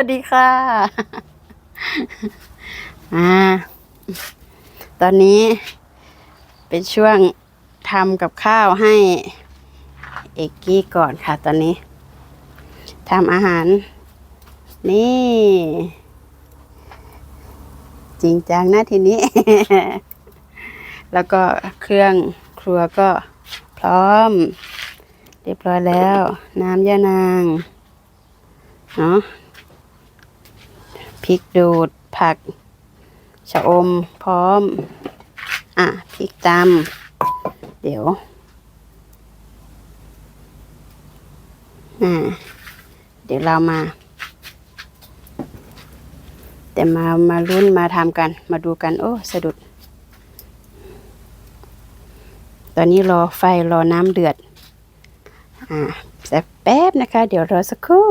วัสดีค่ะ อ่า ตอนนี้เป็นช่วงทำกับข้าวให้เอกกี้ก่อนค่ะ ตอนนี้ทำอาหาร นี่ จริงจังนะทีนี้ แล้วก็เครื่องครัวก็พร้อม เรียบร้อยแล้ว น้ำยานางเนาะ ริกดูดผัก ชะอมพร้อม อะพริกตำเดี๋ยวอ่าเดี๋ยวเรามา แต่มามาลุ้นมาทำกัน มาดูกัน โอ้สะดุด ตอนนี้รอไฟรอน้ำเดือด อ่าสักแป๊บนะคะ เดี๋ยวรอสักครู่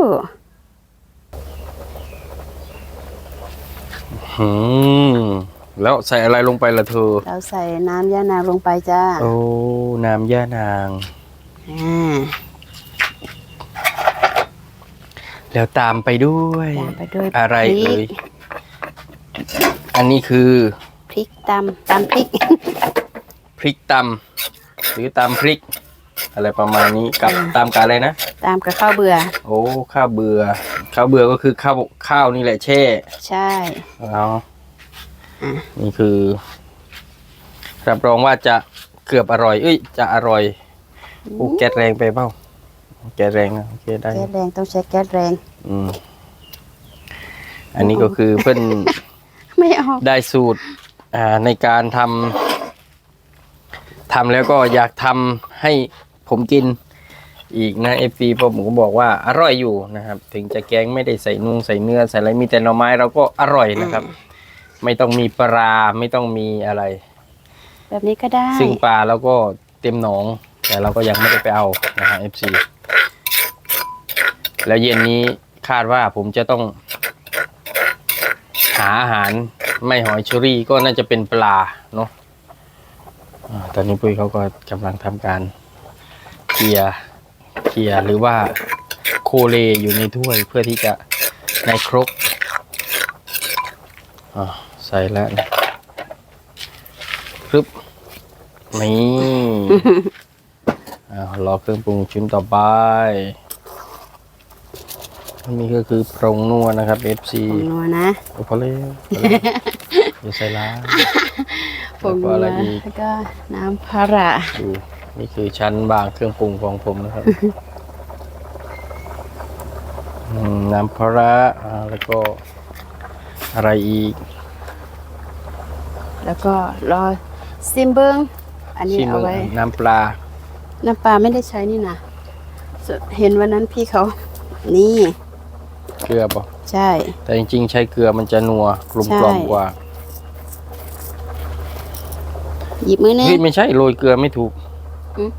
อืมแล้วใส่อะไรลงไปล่ะเธอ เราใส่น้ำย่านางลงไปจ้าโอ้ น้ำย่านาง อ่าแล้วตามไปด้วย ตามไปด้วยอะไรพริกเอ่ยอันนี้คือพริกตำตำพริก พริกตำหรือตำพริก อะไรประมาณนี้กับอืมตามกับอะไรนะ ตามกับข้าวเบื่อ โอ้ข้าวเบื่อ ข้าวเบื่อก็คือข้าวข้าวนี่แหละแช่ ใช่แล้วอะ นี่คือ รับรองว่าจะเกือบอร่อย เอ้ย จะอร่อยโอ้แก๊สแรงไปเปล่าแก๊สแรงนะโอเคได้ แก๊สแรงต้องใช้แก๊สแรง อืม อันนี้ก็คือเพื่อนไม่ออกได้สูตรอ่าในการทำทำแล้วก็อยากทำให้ผมกิน อีกนะเอฟซีพอผมก็บอกว่าอร่อยอยู่นะครับ ถึงจะแกงไม่ได้ใส่นุ่งใส่เนื้อใส่อะไรมีแต่หน่อไม้เราก็อร่อยนะครับ ไม่ต้องมีปลาไม่ต้องมีอะไร แบบนี้ก็ได้ ซึ่งปลาเราก็เต็มหนอง แต่เราก็ยังไม่ได้ไปเอานะฮะ FC แล้วเย็นนี้คาดว่าผมจะต้อง หาอาหารไม่หอยเชอรี่ก็น่าจะเป็นปลาเนาะอ่าตอนนี้ปุ้ยเขาก็กำลังทำการเคลียร์ เคลียร์หรือว่าโคเลอยู่ในถ้วยเพื่อที่จะในครกอ่าใส่แล้วนะปึ๊บนี่อ่ารอเครื่องปรุงชิ้นต่อไปอันนี้ก็คือปรุงนัวนะครับ FC ผงนัวนะโอ้พอแล้วพอแล้วอย่าใส่ล้างผงแล้วก็นัวอะไรอีกแล้วก็น้ำพาราดู นี่คือชั้นบางเครื่องปรุงของผมนะครับอืมน้ำพะระอ่าแล้วก็อะไรอีก แล้วก็รอซิมเบิงอันนี้ชิมเอาไว้ น้ำปลา น้ำปลาไม่ได้ใช้นี่นะสเห็นวันนั้นพี่เขา นี่ เกลือป่ะใช่ แต่จริงๆ ใช้เกลือมันจะนัวกลมกล่อมใช่ กว่า หยิบมือนึงเฮ้ยไม่ใช่โรยเกลือไม่ถูก อืม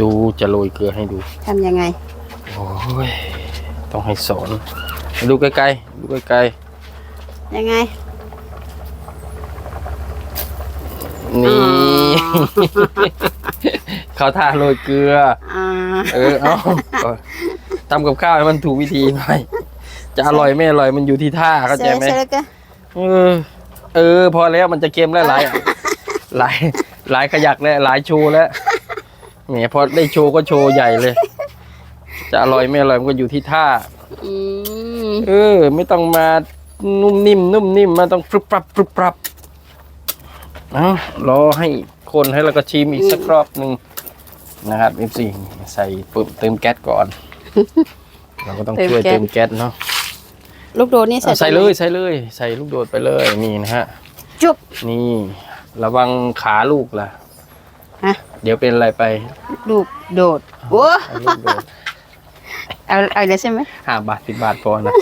ดูจะโรยเกลือให้ดู ทำยังไง โอ้ย ต้องให้สอน ดูไกลๆ ดูไกลยังไง ๆ นี่เขาทาโรยเกลือ อ่าเออเอาเอาทำกับข้าวให้มันถูกวิธีหน่อย จะอร่อยไม่อร่อยมันอยู่ที่ท่าเข้าใจไหมใช่แล้วก็เออ เออ พอแล้วมันจะเค็มแล้วหลาย หลาย หลายขยักแล้วหลายโชว์แล้ว แหมพอได้โชว์ก็โชว์ใหญ่เลย จะอร่อยไม่อร่อยมันก็อยู่ที่ท่าอืมเออ ไม่ต้องมานุ่มนิ่มนุ่มนิ่มมาต้องปรับปรับปรับปรับเอารอให้คนให้แล้วก็ชิมอีกสักรอบหนึ่งนะครับ F4 ใส่ปุ๊บเติมแก๊สก่อน เราก็ต้องช่วยเติมแก๊สเนาะลูกโดดนี่ใส่เอาใส่ตรงเลไหนยใส่เลย ใส่ลูกโดดไปเลยนี่นะฮะจุ๊บนี่ ระวังขาลูกล่ะฮะ เดี๋ยวเป็นอะไรไปลูกโดดโอ้เอาลูกโดดเอาเอาเลยใช่ไหมห้าบาทสิบบาทพอนะ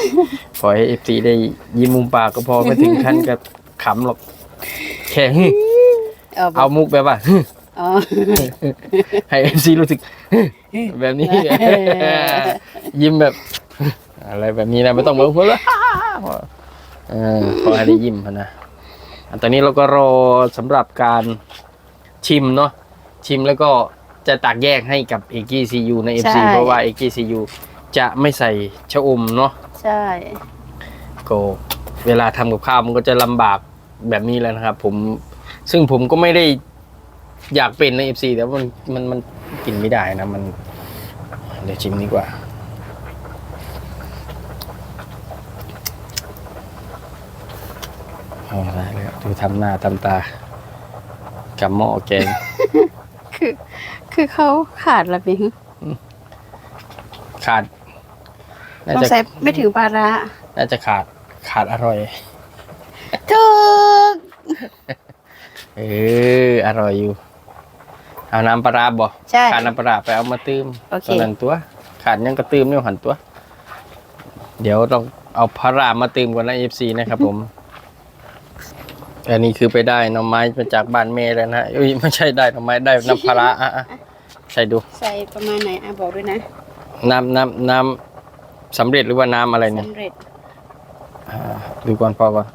พอให้เอฟซีได้ยิ้มมุมปากก็พอไม่ถึงขั้นกับขำหรอกแค่ฮึเอาเอามุกแบบว่าฮึอ๋อให้เอฟซีรู้สึกฮึแบบนี้ ยิ้มแบบ อะไรแบบนี้นะไม่ต้องเบิ้งหัวเลยเออพอให้ได้ยิ้มพอนะอันตอนนี้เราก็รอสำหรับการชิมเนาะ ชิมแล้วก็จะตักแยกให้กับเอกีซียูในเอฟซีเพราะว่าเอกีซียูจะไม่ใส่ชะอมเนาะใช่ ก็เวลาทำกับข้าวมันก็จะลำบากแบบนี้แหล้วนะครับ ผมซึ่งผมก็ไม่ได้อยากเป็นใน FC แต่ว่ามันมันมันกินไม่ได้นะ มันเดี๋ยวชิมดีกว่า เอาได้เลยดูทำหน้าทำตากับหม้อแกง คือ คือเขาขาดละพิงขาดน่าต้องจะใส่ไม่ถึงปลาร้าน่าจะขาดขาดอร่อย ถูกเอออร่อยอยู่ เอาน้ำปลาร้าบ่ใช่ ขาดน้ำปลาร้าไปเอามาตื้มโอเค ตอนนั้นตัว ขาดยังก็ตื้มเนี่ยหันตัว เดี๋ยวต้องเอาพระรามมาตื้มก่อนนะเอฟซีนะครับผม อันนี้คือไปได้หน่อไม้มาจากบ้านเมย์แล้วนะเอ้ยไม่ใช่ได้หน่อไม้ได้น้ำปลาร้าอะอะใส่ดู ใส่ประมาณไหนอะบอกด้วยนะ น้ำน้ำน้ำสำเร็จหรือว่าน้ำอะไรเนี่ยสำเร็จอ่าดูก่อนพอก่อน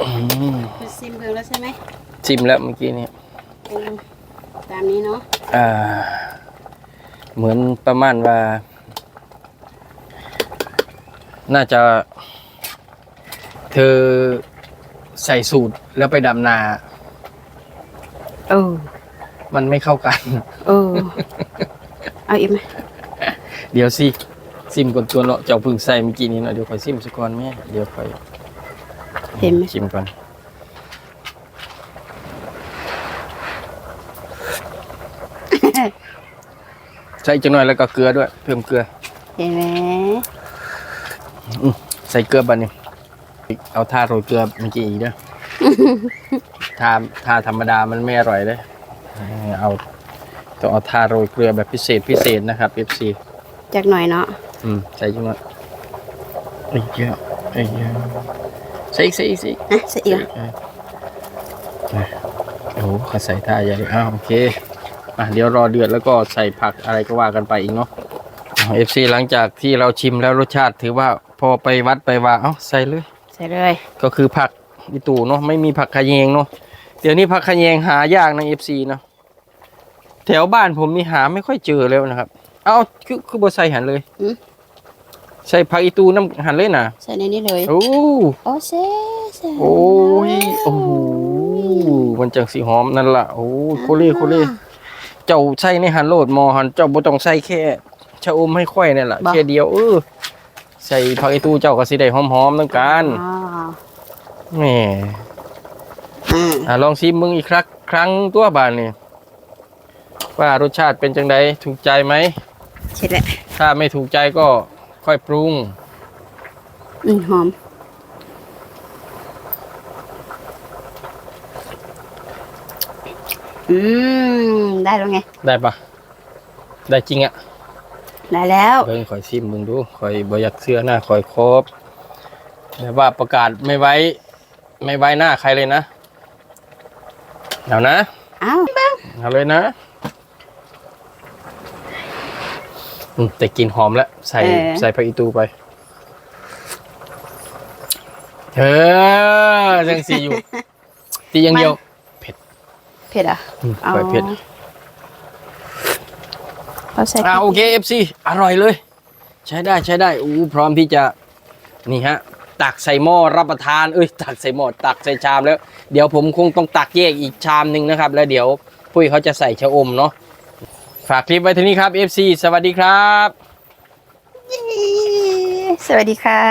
อืมคือซิมเบิงแล้วใช่ไหมชิมแล้วเมื่อกี้นี้เป็นตามนี้เนาะอ่า เหมือนประมาณว่า น่าจะ เธอใส่สูตรแล้วไปดำนา เออ มันไม่เข้ากัน เออ เอาอีกไหมเดี๋ยวสิซิมก่อนตัวเนาะเจ้าเพึ่งใส่เมื่อกี้นี้เนาะเดี๋ยวค่อยซิมสักก่อนแม่เดี๋ยวค่อยเห็นไหมชิมก่อนใส่จังหน่อยแล้วก็เกลือด้วย เพิ่มเกลือ เห็นไหม ใส่เกลือบันนี่เอาท่าโรยเกลือเมื่อกี้อีกเด้อท่าท่าธรรมดามันไม่อร่อยเลยเออเอาต้องเอาท่าโรยเกลือแบบพิเศษพิเศษนะครับ FC จากหน่อยเนาะอืมใส่จังหน่อยไอ้เหี้ยอะไอ้เหี้ยอะใส่อีกใส่อีกใส่อีกนะใส่อีกอะเออเออโอ้โหเขาใส่ท่าใหญ่เลยอ้าวโอเคอะเดี๋ยวรอเดือดแล้วก็ใส่ผักอะไรก็ว่ากันไปอีกเนาะเอฟซีหลังจากที่เราชิมแล้วรสชาติถือว่าพ อไปวัดไปว่าเอ้าใส่เลย ใส่เลย ก็คือผักอีตูเนาะไม่มีผักขะแยงเนาะเดี๋ยวนี้ผักขะแยงหายากในเอฟซีเนาะแถวบ้านผมนี่หาไม่ค่อยเจอแล้วนะครับ เอาคือคือบ่ใส่หันเลยอืม ใส่ผักอีตูน้ำหันเลยนะใส่ในนี้เลยโอ้โอ้เซ่เซ่โอ้ยโอ้โหมันจังสีหอมนั่นล่ะโอ้ยโคเล่โคเล่เจ้าใส่ในหันโลดหมอหันเจ้าบ่ต้องใส่แค่ชะอมให้ค่อยนี่นล่ะแค่เดียวเออ ใส่ผักอีตูเจ้าก็สิได้หอมๆนำกันอ๋อแหมอ่าอะลองชิมมึงอีกครั้งครั้งตัวบานนี่ว่ารสชาติเป็นจังไดถูกใจไหมเสร็จแล้วถ้าไม่ถูกใจก็ค่อยปรุง อืมหอม อืม ได้แล้วไง ได้ปะได้จริงอะ ได้แล้วเบิ่งคอยชิมมึงดูคอยบ่อยากเสื้อหน้าคอยครบแต่ว่าประกาศไม่ไว้ ไม่ไว้หน้าใครเลยนะเอานะอ้าวบ้างเอาเลยนะอืมแต่กลินหอมแล้ว ใส่ใส่ผักอีตูไปเออจังสีอยู่ ตีอย่างเดียว เผ็ดอะอืมปล่อยเผ็ด เราใส่อ่าโอเค FC อร่อยเลย ใช้ได้ใช้ได้อู้พร้อมที่จะนี่ฮะตักใส่หม้อรับประทานเอ้ยตักใส่หม้อตักใส่ชามแล้ว เดี๋ยวผมคงต้องตักแยกอีกชามหนึ่งนะครับ แล้วเดี๋ยวปุ้ยเขาจะใส่ชะอมเนาะฝากคลิปไว้เที่านี้ครับ FC สวัสดีครับ สวัสดีค่ะ